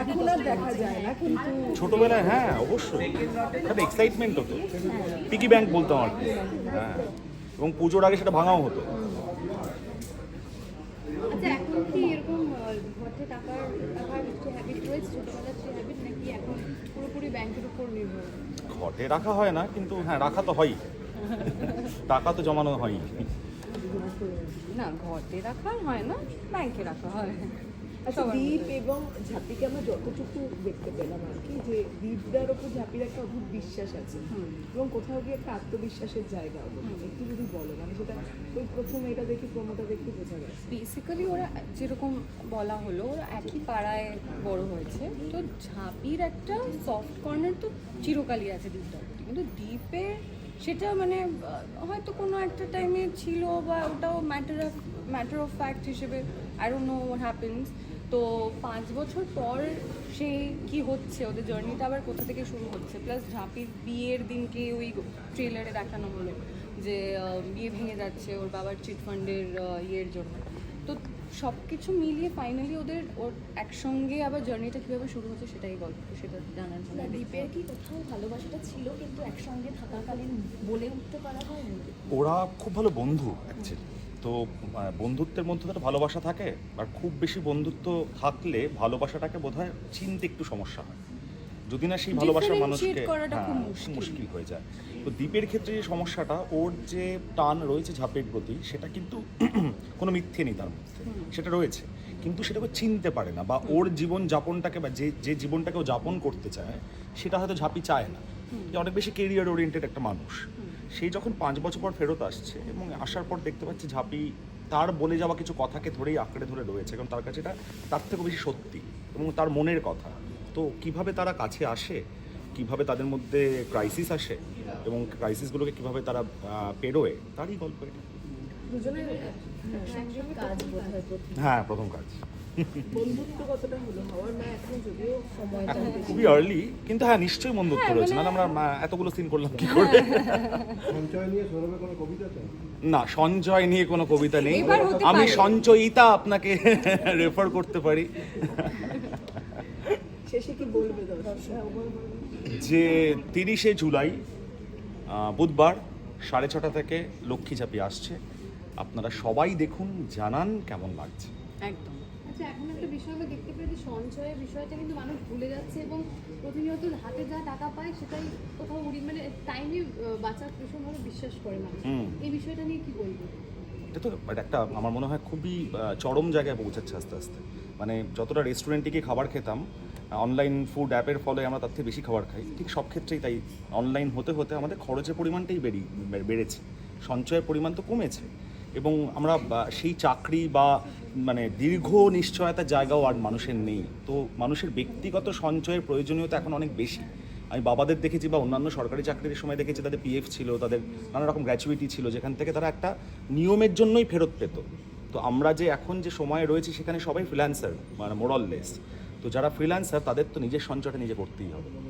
এখন আর দেখা যায় না কিন্তু ছোটবেলায় হ্যাঁ অবশ্যই। একটা এক্সাইটমেন্ট হতো। পিকি ব্যাংক বলতাম আর হ্যাঁ এবং পুজোর আগে সেটা ভাঙাও হতো। আচ্ছা ঘটে রাখা হয় না কিন্তু হ্যাঁ রাখা তো হয়ই। টাকা তো জমানো হয়ই। না ঘটে রাখা হয় না ব্যাংকে রাখা হয়। আচ্ছা দীপ এবং ঝাঁপিকে আমরা যতটুকু দেখতে পেলাম আর কি যে দীপদার ওপর ঝাঁপির একটা অদ্ভুত বিশ্বাস আছে এবং কোথাও গিয়ে একটা আত্মবিশ্বাসের জায়গা একটু যদি বলো মানে সেটা ওই প্রথম এটা দেখি প্রমোটা দেখি বোঝা গেছে বেসিক্যালি ওরা যেরকম বলা হলো ওরা একই পাড়ায় বড় হয়েছে। তো ঝাঁপির একটা সফট কর্নার তো চিরকালই আছে প্রতি কিন্তু দ্বীপের সেটা মানে হয়তো কোনো একটা টাইমে ছিল বা ওটাও matter of matter of fact হিসেবে I don't know what happens তো পাঁচ বছর পর সে কি হচ্ছে? ওদের জার্নিটা আবার কোথা থেকে শুরু হচ্ছে? প্লাস ঝাঁপির বিয়ের দিনকে ওই ট্রেলারে দেখানো হলো যে বিয়ে ভেঙে যাচ্ছে ওর বাবার চিটফান্ডের ইয়ের জন্য। তো সব কিছু মিলিয়ে ফাইনালি ওদের ওর একসঙ্গে আবার জার্নিটা কীভাবে শুরু হচ্ছে সেটাই গল্প সেটা জানার জন্য। দ্বীপের কি কোথাও ভালোবাসাটা ছিল কিন্তু একসঙ্গে থাকাকালীন বলে উঠতে পারা হয়নি? ওরা খুব ভালো বন্ধু অ্যাকচুয়ালি তো বন্ধুত্বের মধ্যে তো ভালোবাসা থাকে আর খুব বেশি বন্ধুত্ব থাকলে ভালোবাসাটাকে বোধহয় চিনতে একটু সমস্যা হয়। যদি না সেই ভালোবাসার মানুষকে হ্যাঁ, মুশকিল। মুশকিল হয়ে যায়। তো দ্বীপের ক্ষেত্রে যে সমস্যাটা ওর যে টান রয়েছে ঝাপের প্রতি সেটা কিন্তু কোনো মিথ্যে নেই তার মধ্যে। সেটা রয়েছে। কিন্তু সেটাকে চিনতে পারে না বা ওর জীবন যাপনটাকে বা যে যে জীবনটাকে ও যাপন করতে চায় সেটা হয়তো ঝাঁপি চায় না। যে অনেক বেশি কেরিয়ার ওরিয়েন্টেড একটা মানুষ। সেই যখন পাঁচ বছর পর ফেরত আসছে এবং আসার পর দেখতে পাচ্ছি ঝাঁপি তার বলে যাওয়া কিছু কথাকে ধরেই আঁকড়ে ধরে রয়েছে কারণ তার কাছে এটা তার থেকেও বেশি সত্যি এবং তার মনের কথা। তো কীভাবে তারা কাছে আসে কীভাবে তাদের মধ্যে ক্রাইসিস আসে এবং ক্রাইসিসগুলোকে কীভাবে তারা পেরোয় তারই গল্প এটা। দুজনের কাজ বোধ হয় হ্যাঁ প্রথম কাজ। বন্ধুত্ব কতটা হলো? হওয়ার না এখন যদিও খুবই আর্লি কিন্তু হ্যাঁ নিশ্চয়ই বন্ধুত্ব রয়েছে। না আমরা এতগুলো সিন করলাম কি করে? না সঞ্চয় নিয়ে কোনো কবিতা নেই। আমি সঞ্চয়িতা আপনাকে রেফার করতে পারি। হ্যাঁ। যে তিরিশে জুলাই বুধবার সাড়ে ছটা থেকে লক্ষ্মী চাপি আসছে। আপনারা সবাই দেখুন জানান কেমন লাগছে। একদম। আচ্ছা এখন একটা বিষয় আমরা দেখতে পাই যে সঞ্চয়ের বিষয়টা কিন্তু মানুষ ভুলে যাচ্ছে এবং প্রতিনিয়ত হাতে যা টাকা পায় সেটাই কোথাও উড়ি মানে টাইমে বাঁচার ভীষণভাবে বিশ্বাস করে মানুষ। এই বিষয়টা নিয়ে কি বলব? এটা তো একটা আমার মনে হয় খুবই চরম জায়গায় পৌঁছাচ্ছে আস্তে আস্তে। মানে যতটা রেস্টুরেন্টে গিয়ে খাবার খেতাম অনলাইন ফুড অ্যাপের ফলে আমরা তার থেকে বেশি খাবার খাই। ঠিক সব ক্ষেত্রেই তাই। অনলাইন হতে হতে আমাদের খরচের পরিমাণটাই বেড়ে বেড়েছে। সঞ্চয়ের পরিমাণ তো কমেছে। এবং আমরা সেই চাকরি বা মানে দীর্ঘ নিশ্চয়তার জায়গাও আর মানুষের নেই। তো মানুষের ব্যক্তিগত সঞ্চয়ের প্রয়োজনীয়তা এখন অনেক বেশি। আমি বাবাদের দেখেছি বা অন্যান্য সরকারি চাকরির সময় দেখেছি, তাদের পিএফ ছিল, তাদের নানা রকম গ্র্যাচুইটি ছিল, যেখান থেকে তারা একটা নিয়মের জন্যই ফেরত পেত। তো আমরা যে এখন যে সময়ে রয়েছি, সেখানে সবাই ফ্রিল্যান্সার মানে মোরাললেস তো যারা ফ্রিল্যান্সার তাদের তো নিজের সঞ্চয়টা নিজে করতেই হবে।